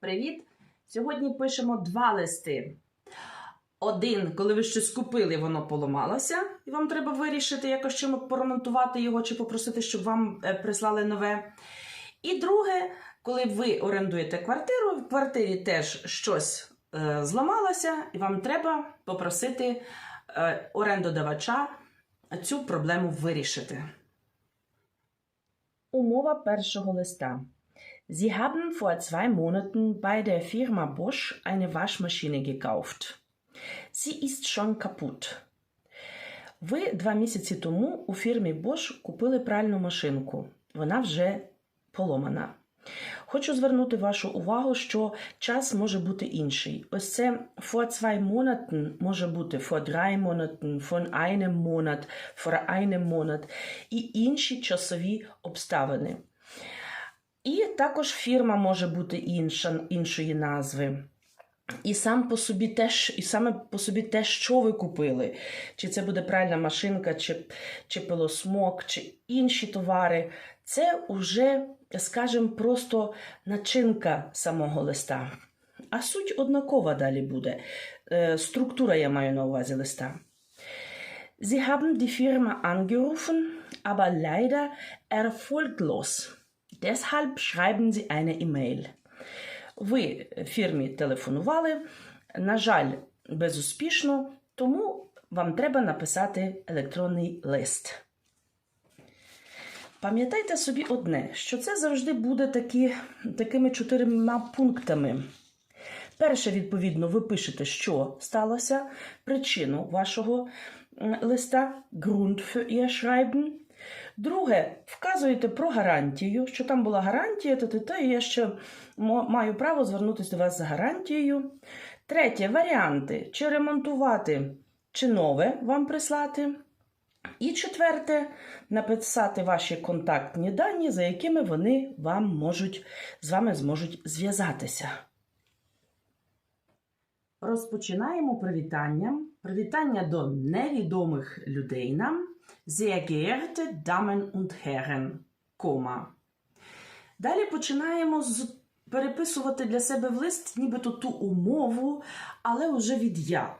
Привіт! Сьогодні пишемо два листи. Один, коли ви щось купили, воно поламалося, і вам треба вирішити, якось чим поремонтувати його чи попросити, щоб вам е, прислали нове. І друге, коли ви орендуєте квартиру, в квартирі теж щось е, зламалося, і вам треба попросити е, орендодавача цю проблему вирішити. Умова першого листа. Sie haben vor zwei Monaten bei der Firma Bosch eine Waschmaschine gekauft. Sie ist schon kaputt. Ви два місяці тому у фірмі Bosch купили пральну машинку. Вона вже поломана. Хочу звернути вашу увагу, що час може бути інший. Ось це vor zwei Monaten може бути vor drei Monaten, von einem Monat, vor einem Monat і інші часові обставини. І також фірма може бути інша, іншої назви. І сам по собі теж, і саме по собі те, що ви купили. Чи це буде пральна машинка, чи, чи пилосмок, чи інші товари. Це уже, скажімо, просто начинка самого листа. А суть однакова далі буде. Е, Структура я маю на увазі листа. Sie haben die Firma angerufen, aber leider erfolglos. Deshalb schreiben Sie eine E-Mail. Ви фірмі телефонували, на жаль, безуспішно, тому вам треба написати електронний лист. Пам'ятайте собі одне, що це завжди буде такі, такими чотирма пунктами. Перше, відповідно, ви пишете, що сталося, причину вашого листа, Grund für Ihr Schreiben. Друге, вказуєте про гарантію, що там була гарантія, то то і я ще маю право звернутися до вас за гарантією. Третє, варіанти, чи ремонтувати, чи нове вам прислати. І четверте, написати ваші контактні дані, за якими вони вам можуть, з вами зможуть зв'язатися. Розпочинаємо привітанням. Привітання до невідомих людей нам. Sehr geehrte Damen und Herren, кома. Далі починаємо з переписувати для себе в лист нібито ту умову, але вже від я.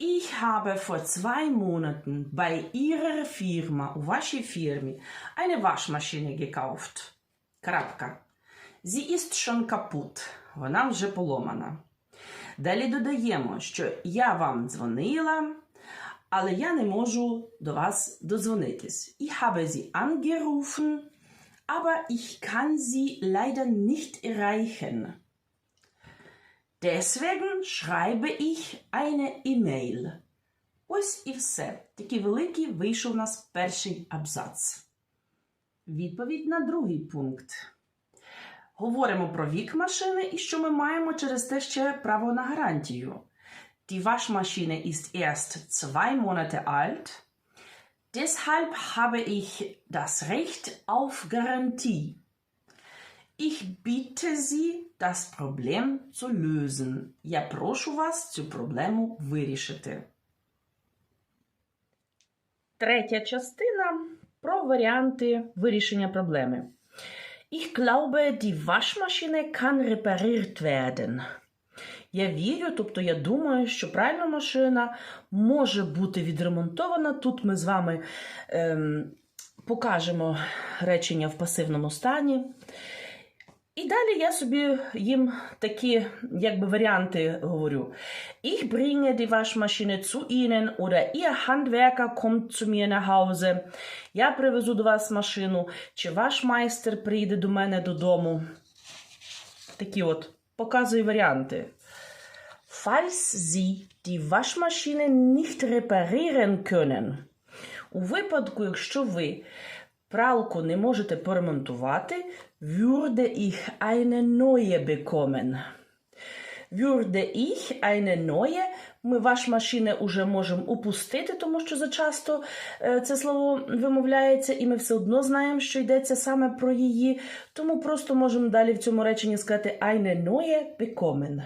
Ich habe vor zwei Monaten bei Ihrer Firma, у вашій фірмі, eine Waschmaschine gekauft. Крапка. Sie ist schon kaputt. Вона вже поломана. Далі додаємо, що я вам дзвонила, але я не можу до вас додзвонитись. Ich habe Sie angerufen, aber ich kann Sie leider nicht erreichen. Deswegen schreibe ich eine E-Mail. Ось і все. Такий великий вийшов у нас перший абзац. Відповідь на другий пункт. Говоримо про вік машини і що ми маємо через те ще право на гарантію. Die Waschmaschine ist erst zwei Monate alt. Deshalb habe ich das Recht auf Garantie. Ich bitte Sie, das Problem zu lösen. Я прошу вас цю проблему вирішити. Третя частина про варіанти вирішення проблеми. Ich glaube, die Waschmaschine kann repariert werden. Я вірю, тобто я думаю, що пральна машина може бути відремонтована. Тут ми з вами ем, покажемо речення в пасивному стані. І далі я собі їм такі якби варіанти говорю. Ich bringe die Waschmaschine zu Ihnen oder Ihr Handwerker kommt zu mir nach Hause. Я привезу до вас машину, чи ваш майстер прийде до мене додому. Такі от показую варіанти. Falls Sie die Waschmaschine nicht reparieren können. У випадку, якщо ви пралку не можете поремонтувати, würde ich eine neue bekommen. Würde ich eine neue, ми машини уже можемо упустити, тому що зачасто е, це слово вимовляється, і ми все одно знаємо, що йдеться саме про її. Тому просто можемо далі в цьому реченні сказати eine neue bekommen.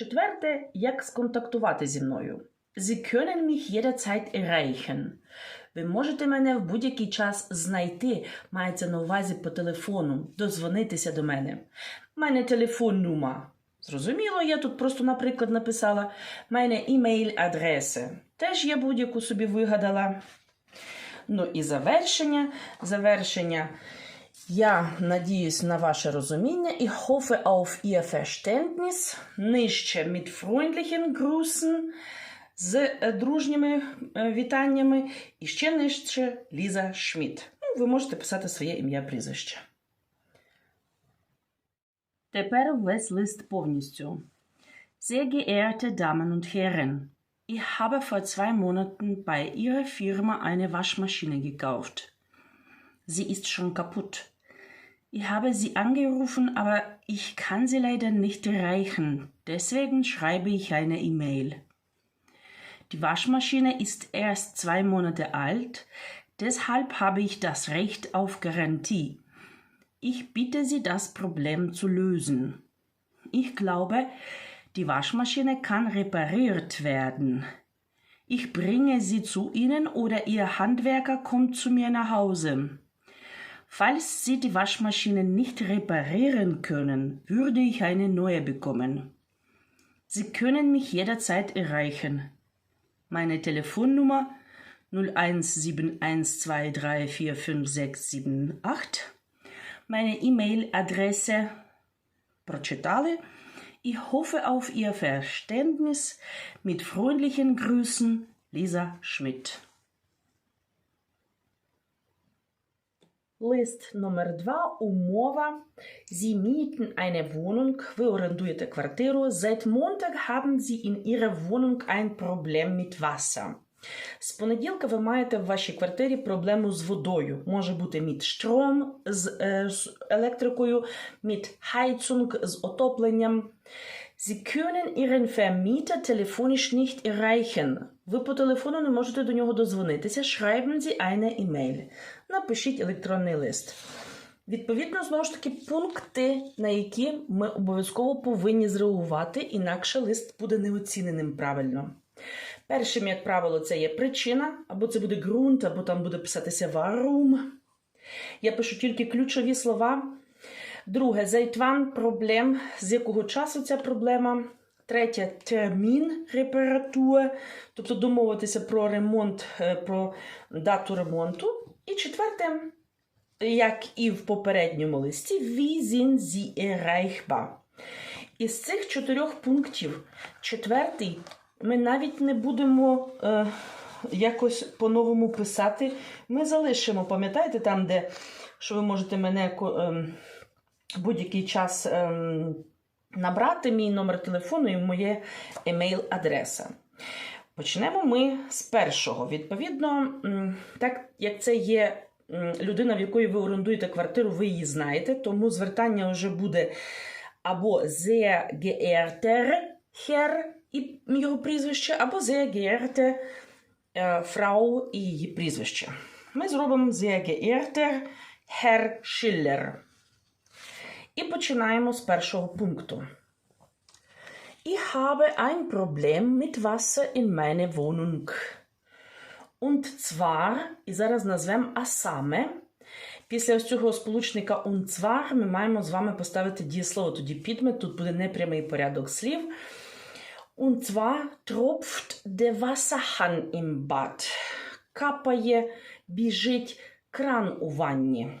Четверте, як сконтактувати зі мною. Sie können mich jederzeit erreichen. Ви можете мене в будь-який час знайти, мається на увазі по телефону, дозвонитися до мене. Мене телефон нума. Зрозуміло, я тут просто, наприклад, написала мене імейл-адреси. Теж я будь-яку собі вигадала. Ну і завершення. Завершення. Я надіюсь на ваше розуміння і hoffe auf Ihr Verständnis. Нижче mit freundlichen Grüßen з е, дружніми е, вітаннями. І ще нижче Ліза Шмідт. Ну, ви можете писати своє ім'я прізвище. Тепер весь лист повністю. Sehr geehrte Damen und Herren, ich habe vor zwei Monaten bei Ihrer Firma eine Waschmaschine gekauft. Sie ist schon kaputt. Ich habe Sie angerufen, aber ich kann Sie leider nicht erreichen. Deswegen schreibe ich eine E-Mail. Die Waschmaschine ist erst zwei Monate alt, deshalb habe ich das Recht auf Garantie. Ich bitte Sie, das Problem zu lösen. Ich glaube, die Waschmaschine kann repariert werden. Ich bringe sie zu Ihnen oder Ihr Handwerker kommt zu mir nach Hause. Falls Sie die Waschmaschine nicht reparieren können, würde ich eine neue bekommen. Sie können mich jederzeit erreichen. Meine Telefonnummer 017123456778. Meine E-Mail-Adresse Procetale. Ich hoffe auf Ihr Verständnis. Mit freundlichen Grüßen, Lisa Schmidt. Лист номер два. Умова. Sie mieten eine Wohnung. Ви орендуєте квартиру. Seit Montag haben Sie in Ihrer Wohnung ein Problem mit Wasser. З понеділка ви маєте в вашій квартирі проблему з водою. Може бути mit Strom, з, е, з електрикою, mit Heizung, з отопленням. Sie können Ihren Vermieter telefonisch nicht erreichen. Ви по телефону не можете до нього дозвонитися. Schreiben Sie eine E-Mail. Напишіть електронний лист. Відповідно, знову ж таки, пункти, на які ми обов'язково повинні зреагувати, інакше лист буде неоціненим правильно. Першим, як правило, це є причина, або це буде ґрунт, або там буде писатися warum. Я пишу тільки ключові слова. Друге, seit wann проблем, з якого часу ця проблема. Третє термін репаратур, тобто домовитися про ремонт, е, про дату ремонту. І четверте, як і в попередньому листі, Sie erreichbar. Із цих чотирьох пунктів, четвертий, ми навіть не будемо е, якось по-новому писати. Ми залишимо, пам'ятаєте, там, де що ви можете мене ем, будь-який час ем, набрати мій номер телефону і моє емейл-адреса. Почнемо ми з першого. Відповідно, так як це є людина, в якої ви орендуєте квартиру, ви її знаєте, тому звертання вже буде або sehr geehrter Herr і його прізвище, або sehr е, Frau і її прізвище. Ми зробимо sehr geehrter Herr Schiller. І починаємо з першого пункту. Ich habe ein Problem mit Wasser in meine Wohnung. Und zwar, і зараз назвемо а саме. Після ось цього сполучника und zwar ми маємо з вами поставити дієслово, тоді підмет, тут буде непрямий порядок слів. Und zwar tropft der Wasserhahn im Bad. Капає, біжить кран у ванні.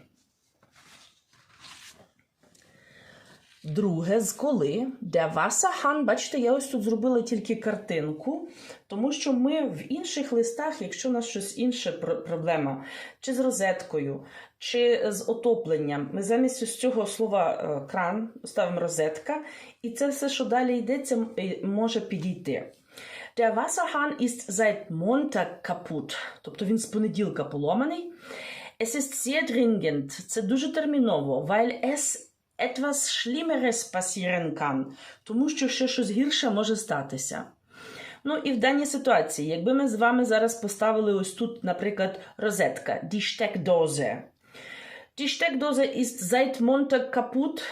Друге, з коли, де Васахан, бачите, я ось тут зробила тільки картинку, тому що ми в інших листах, якщо у нас щось інше проблема, чи з розеткою, чи з отопленням, ми замість ось цього слова е, кран ставимо розетка, і це все, що далі йдеться, е, може підійти. Der Wasserhahn ist seit Montag kaputt, тобто він з понеділка поломаний. Es ist sehr dringend, це дуже терміново, weil es etwas Schlimmeres passieren kann, тому що ще щось гірше може статися. Ну і в даній ситуації, якби ми з вами зараз поставили ось тут, наприклад, розетка, die Steckdose. Die Steckdose kaputt,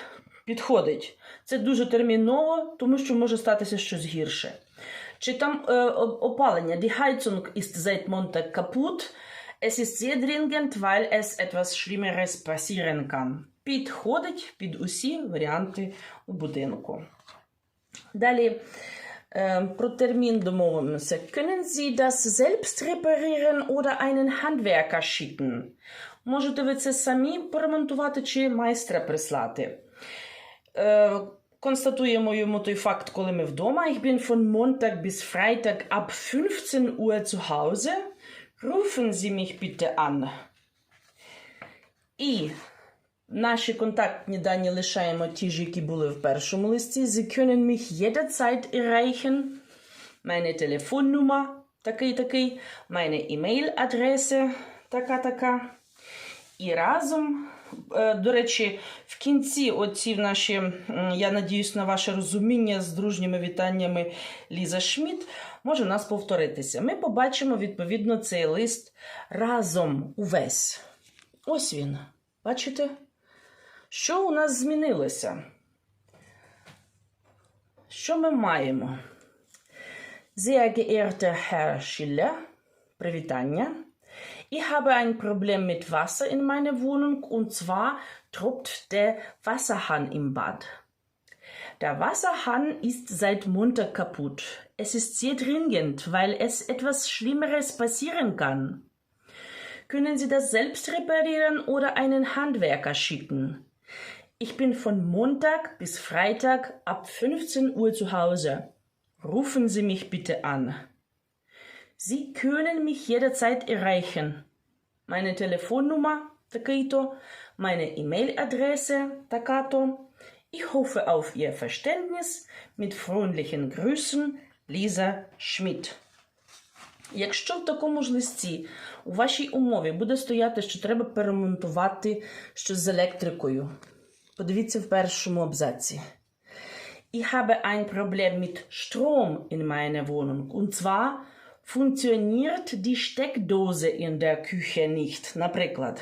підходить. Це дуже терміново, тому що може статися щось гірше. Чи там е, опалення, die Heizung ist seit Montag kaputt, Es ist sehr dringend, weil es etwas Schlimmeres passieren kann. Підходить під усі варіанти у будинку. Далі е, про термін домовимося. Können Sie das selbst reparieren oder einen Handwerker schicken? Можете ви це самі поремонтувати чи майстра прислати? Е, констатуємо йому той факт, коли ми вдома. Ich bin von Montag bis Freitag ab 15 Uhr zu Hause. Rufen Sie mich bitte an. І наші контактні дані лишаємо ті ж, які були в першому листі. Sie können mich jederzeit erreichen. Meine Telefonnummer такий такий, meine E-Mail-адреса така така. І разом, е, до речі, в кінці оці наші, я надіюсь на ваше розуміння з дружніми вітаннями Ліза Шмідт, може у нас повторитися. Ми побачимо відповідно цей лист разом увесь. Ось він. Бачите? Що у нас змінилося? Що ми маємо? Sehr geehrter Herr Schiller, привітання. Ich habe ein Problem mit Wasser in meiner Wohnung und zwar tropft der Wasserhahn im Bad. Der Wasserhahn ist seit Montag kaputt. Es ist sehr dringend, weil es etwas Schlimmeres passieren kann. Können Sie das selbst reparieren oder einen Handwerker schicken? Ich bin von Montag bis Freitag ab 15 Uhr zu Hause. Rufen Sie mich bitte an. Sie können mich jederzeit erreichen. Meine Telefonnummer такий-то, meine E-Mail-Adresse така-то. Ich hoffe auf Ihr Verständnis. Mit freundlichen Grüßen, Lisa Schmidt. Якщо в такому ж листі у вашій умові буде стояти, що треба перемонтувати щось з електрикою, подивіться в першому абзаці. Ich habe ein Problem mit Strom in meiner Wohnung. Und zwar funktioniert die Steckdose in der Küche nicht. Наприклад.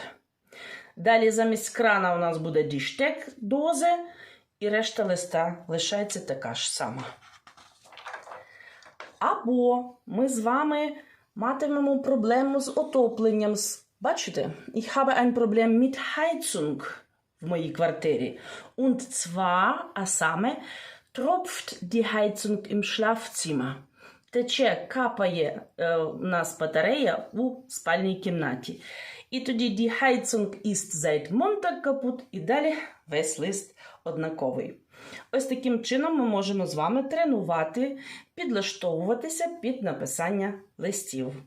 Далі замість крана у нас буде die Steckdose, і решта листа лишається така ж сама. Або ми з вами матимемо проблему з отопленням. Бачите? Ich habe ein Problem mit Heizung в моїй квартирі. Und zwar, а саме, tropft die Heizung im Schlafzimmer. Тече, капає е, у нас батарея у спальній кімнаті. І тоді die Heizung ist seit Montag kaputt, і далі весь лист однаковий. Ось таким чином ми можемо з вами тренувати, підлаштовуватися під написання листів.